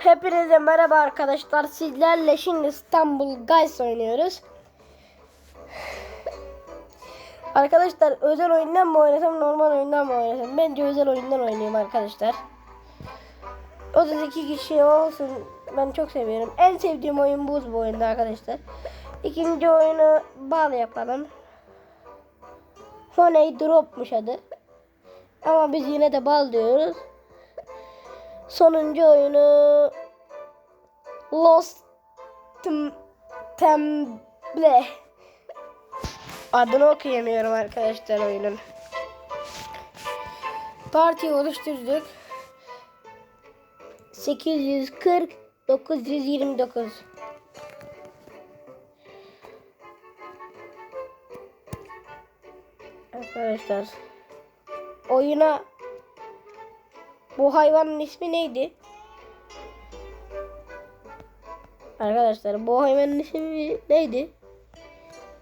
Hepinize merhaba arkadaşlar. Sizlerle şimdi İstanbul Guys oynuyoruz. Arkadaşlar özel oyundan mı oynasam normal oyundan mı oynasam? Bence özel oyundan oynayayım arkadaşlar. 32 kişi olsun. Ben çok seviyorum. En sevdiğim oyun buz bu oyunda arkadaşlar. İkinci oyunu bal yapalım. Honey Drop'muş adı. Ama biz yine de bal diyoruz. Sonuncu oyunu Lost Tem- Temple adını okuyamıyorum arkadaşlar oyunun. Parti oluşturduk. 840 929 Arkadaşlar oyuna bu hayvanın ismi neydi? Arkadaşlar bu hayvanın ismi neydi?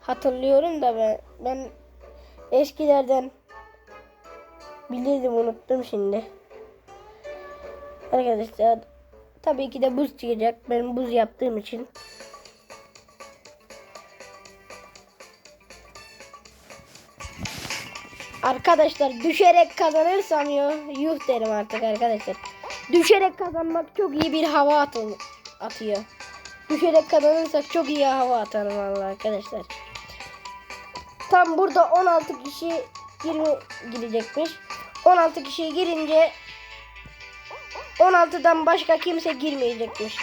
Hatırlıyorum da ben ben eskilerden bilirdim unuttum şimdi. Arkadaşlar tabii ki de buz çıkacak. Ben buz yaptığım için. Arkadaşlar düşerek kazanırsam yo, yuh derim artık arkadaşlar. Düşerek kazanmak çok iyi bir hava atı- atıyor. Düşerek kazanırsak çok iyi hava atarım vallahi arkadaşlar. Tam burada 16 kişi girme girecekmiş. 16 kişi girince 16'dan başka kimse girmeyecekmiş.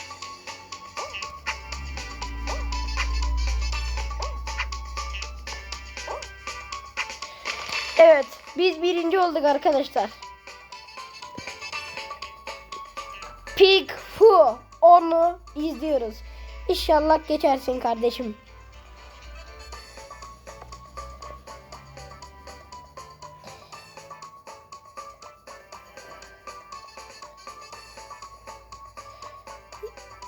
Evet, biz birinci olduk arkadaşlar. Pig Fu onu izliyoruz. İnşallah geçersin kardeşim.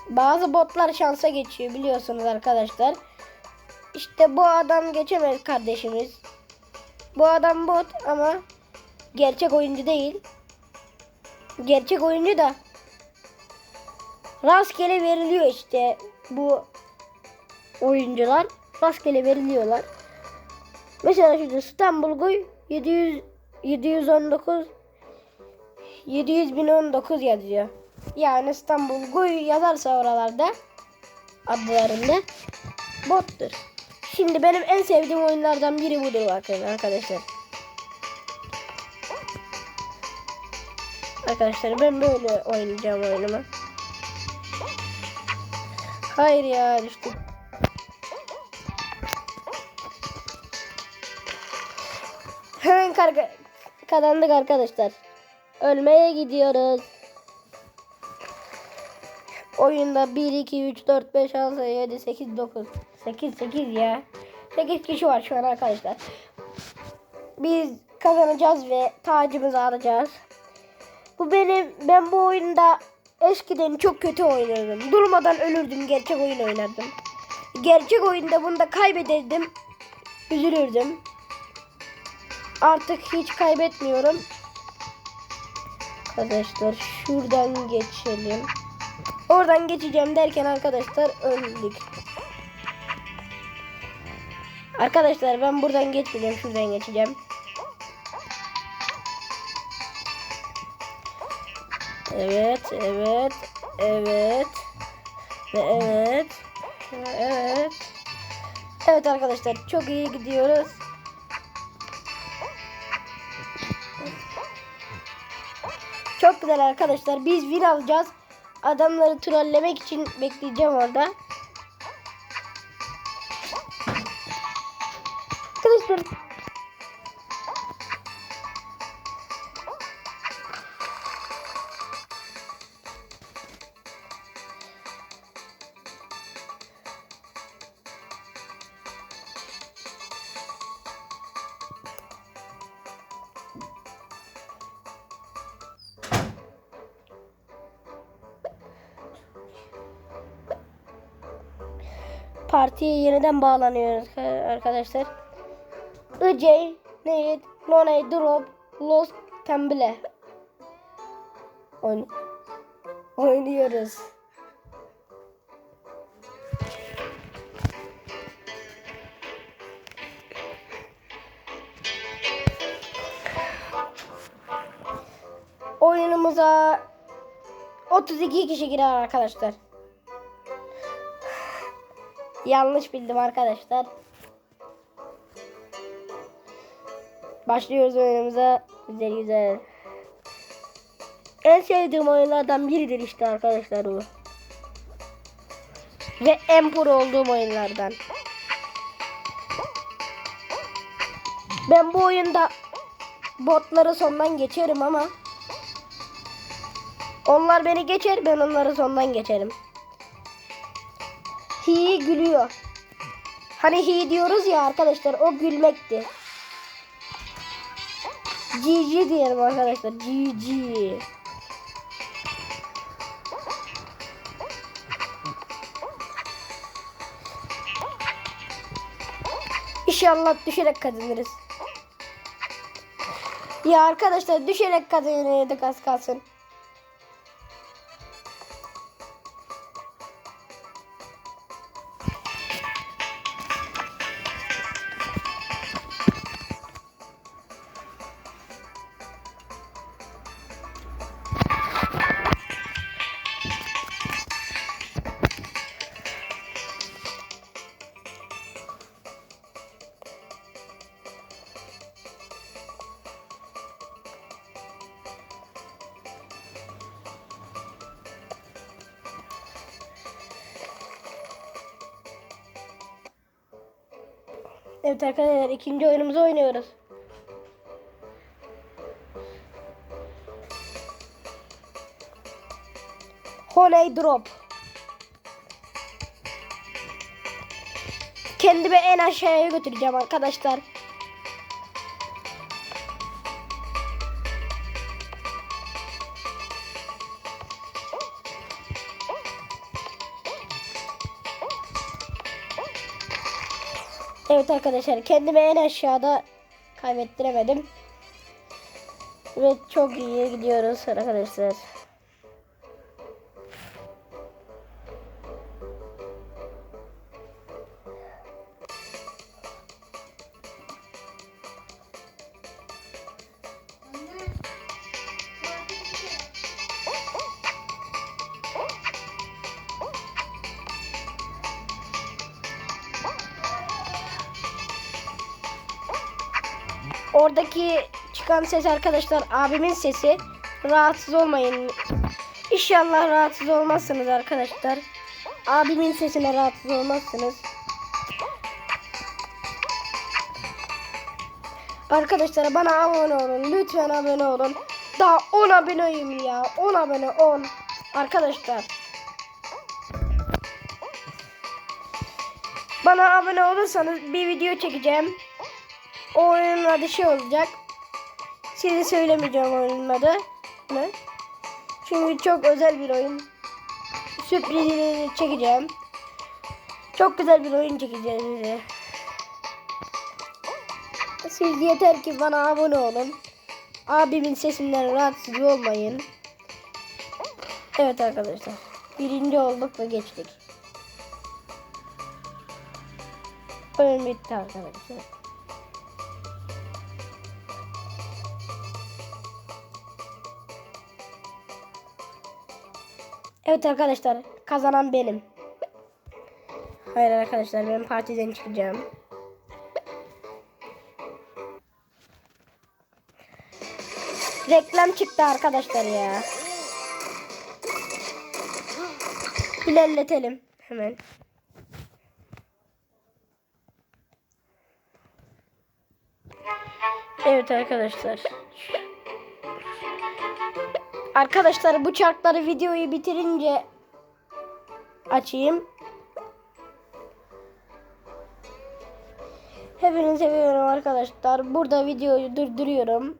Bazı botlar şansa geçiyor biliyorsunuz arkadaşlar. İşte bu adam geçemez kardeşimiz. Bu adam bot ama gerçek oyuncu değil. Gerçek oyuncu da rastgele veriliyor işte bu oyuncular. Rastgele veriliyorlar. Mesela şurada İstanbul Goy 700 719 700 1019 yazıyor. Yani İstanbul Goy yazarsa oralarda adlarında bottur. Şimdi benim en sevdiğim oyunlardan biri budur bakın arkadaşlar. Arkadaşlar ben böyle oynayacağım oyunumu. Hayır ya düştüm. Hemen karga kazandık arkadaşlar. Ölmeye gidiyoruz. Oyunda 1, 2, 3, 4, 5, 6, 7, 8, 9. 8, 8 ya. 8 kişi var şu an arkadaşlar. Biz kazanacağız ve tacımızı alacağız. Bu benim, ben bu oyunda eskiden çok kötü oynardım. Durmadan ölürdüm, gerçek oyun oynardım. Gerçek oyunda bunda kaybederdim. Üzülürdüm. Artık hiç kaybetmiyorum. Arkadaşlar şuradan geçelim. Oradan geçeceğim derken arkadaşlar öldük. Arkadaşlar ben buradan geçmeyeceğim. Şuradan geçeceğim. Evet, evet, evet. Ve evet. Ve evet. Evet arkadaşlar çok iyi gidiyoruz. Çok güzel arkadaşlar. Biz win alacağız. Adamları trollemek için bekleyeceğim orada. Arkadaşlar partiye yeniden bağlanıyoruz arkadaşlar. IJ, Need, Noney, Drop, Lost, Temple. Oyun. Oynuyoruz. Oyunumuza 32 kişi girer arkadaşlar. Yanlış bildim arkadaşlar. Başlıyoruz oyunumuza. Güzel güzel. En sevdiğim oyunlardan biridir işte arkadaşlar bu. Ve en pro olduğum oyunlardan. Ben bu oyunda botları sondan geçerim ama onlar beni geçer ben onları sondan geçerim. Hi gülüyor. Hani hi diyoruz ya arkadaşlar o gülmekti. GG diyelim arkadaşlar. GG. İnşallah düşerek kazanırız. Ya arkadaşlar düşerek kazanıyorduk az kalsın. Evet arkadaşlar ikinci oyunumuzu oynuyoruz. Honey Drop. Kendimi en aşağıya götüreceğim arkadaşlar. Evet arkadaşlar kendimi en aşağıda kaybettiremedim. Ve çok iyi gidiyoruz arkadaşlar. Oradaki çıkan ses arkadaşlar abimin sesi. Rahatsız olmayın. İnşallah rahatsız olmazsınız arkadaşlar. Abimin sesine rahatsız olmazsınız. Arkadaşlar bana abone olun. Lütfen abone olun. Daha 10 aboneyim ya. 10 abone 10. Arkadaşlar. Bana abone olursanız bir video çekeceğim. O oyunun adı şey olacak. Size söylemeyeceğim oyunun adı. Ne? Çünkü çok özel bir oyun. Sürprizini çekeceğim. Çok güzel bir oyun çekeceğiz size. Siz yeter ki bana abone olun. Abimin sesinden rahatsız olmayın. Evet arkadaşlar. Birinci olduk ve geçtik. Oyun bitti arkadaşlar. Evet arkadaşlar kazanan benim. Hayır arkadaşlar ben partiden çıkacağım. Reklam çıktı arkadaşlar ya. İlerletelim hemen. Evet arkadaşlar. Arkadaşlar bu çarkları videoyu bitirince açayım. Hepinizi seviyorum arkadaşlar. Burada videoyu durduruyorum.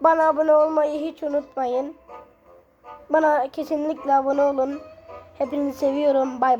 Bana abone olmayı hiç unutmayın. Bana kesinlikle abone olun. Hepinizi seviyorum. Bay bay.